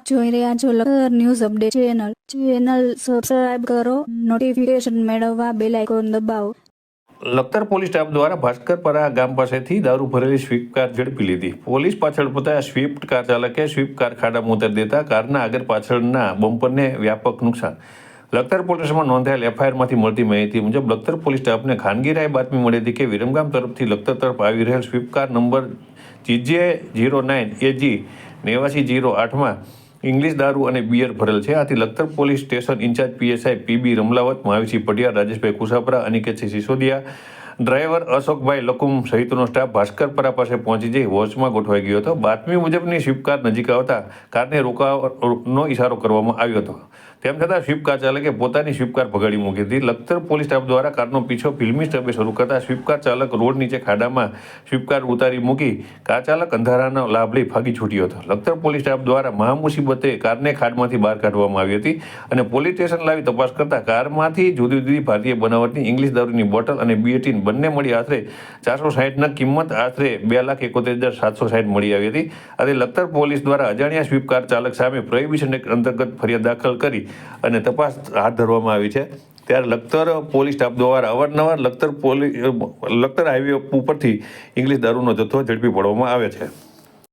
આપ જોઈ રહ્યા છો લખર news update channel. Channel subscribe કરો નોટિફિકેશન મેળવવા બેલ આઇકોન દબાવો. લખતર પોલીસ સ્ટાફ દ્વારા ભાસ્કરપરા ગામ પાસેથી દારૂ ભરેલી સ્વીપ કાર ઝડપી લીધી. પોલીસ પાછળ પોતા સ્વિફ્ટ કાર ચાલકે સ્વીપ કાર ખાડામાં ઉતારી દેતા કારના આગળ પાછળના બમ્પરને વ્યાપક નુકસાન. લખતર પોલીસમાં નોંધાયેલ એફઆઈઆરમાંથી મળતી માહિતી મુજબ લખતર પોલીસ સ્ટાફને ખાનગી રાય બાતમી મળી હતી કે વિરમગામ તરફથી લખતર તરફ આવી રહેલ Swift car number GJ zero nine AG નેવાસી zero આઠમાં ઇંગ્લિશ દારૂ અને બિયર ભરેલ છે. આથી Lakhtar police station incharge PSI PB Ramlavat મહાવીસી Patiya Rajeshbhai Kusapara, Aniketsinh Sisodiya driver Ashokbhai Lakum સહિતનો સ્ટાફ ભાસ્કરપરા પાસે પહોંચી જઈ વોચમાં ગોઠવાઈ ગયો હતો. બાતમી મુજબની સ્વિફ્ટ કાર નજીક આવતા કારને રોકાવાનો ઇશારો કરવામાં આવ્યો હતો. તેમ છતાં સ્વિફ્ટ કાર ચાલકે પોતાની સ્વિફ્ટ કાર ભગાડી મૂકી હતી લખતર પોલીસ સ્ટાફ દ્વારા કારનો પીછો ફિલ્મી સ્ટબે શરૂ કરતા સ્વિફ્ટ કાર ચાલક રોડ નીચે ખાડામાં સ્વિફ્ટ કાર ઉતારી મૂકી કાર ચાલક અંધારાનો લાભ લઈ ભાગી છૂટ્યો હતો. લખતર પોલીસ સ્ટાફ દ્વારા મહામુસીબતે કારને ખાડમાંથી બહાર કાઢવામાં આવી હતી અને પોલીસ સ્ટેશન લાવી તપાસ કરતા કારમાંથી જુદી જુદી ભારતીય બનાવટની ઇંગ્લિશ દારૂની બોટલ અને બિયટીન બંને મળી આશરે ચારસો સાહીઠના કિંમત આશરે બે લાખ એકોતેર હજાર સાતસો સાહીઠ મળી આવી હતી. અને લખતર પોલીસ દ્વારા અજાણ્યા સ્વીપ કાર ચાલક સામે પ્રોહિબિશન એક્ટ અંતર્ગત ફરિયાદ દાખલ કરી અને તપાસ હાથ ધરવામાં આવી છે. ત્યારે લખતર પોલીસ સ્ટાફ દ્વારા અવારનવાર લખતર પોલીસ લખતર હાઈવે ઉપરથી ઇંગ્લિશ દારૂનો જથ્થો ઝડપી પાડવામાં આવે છે.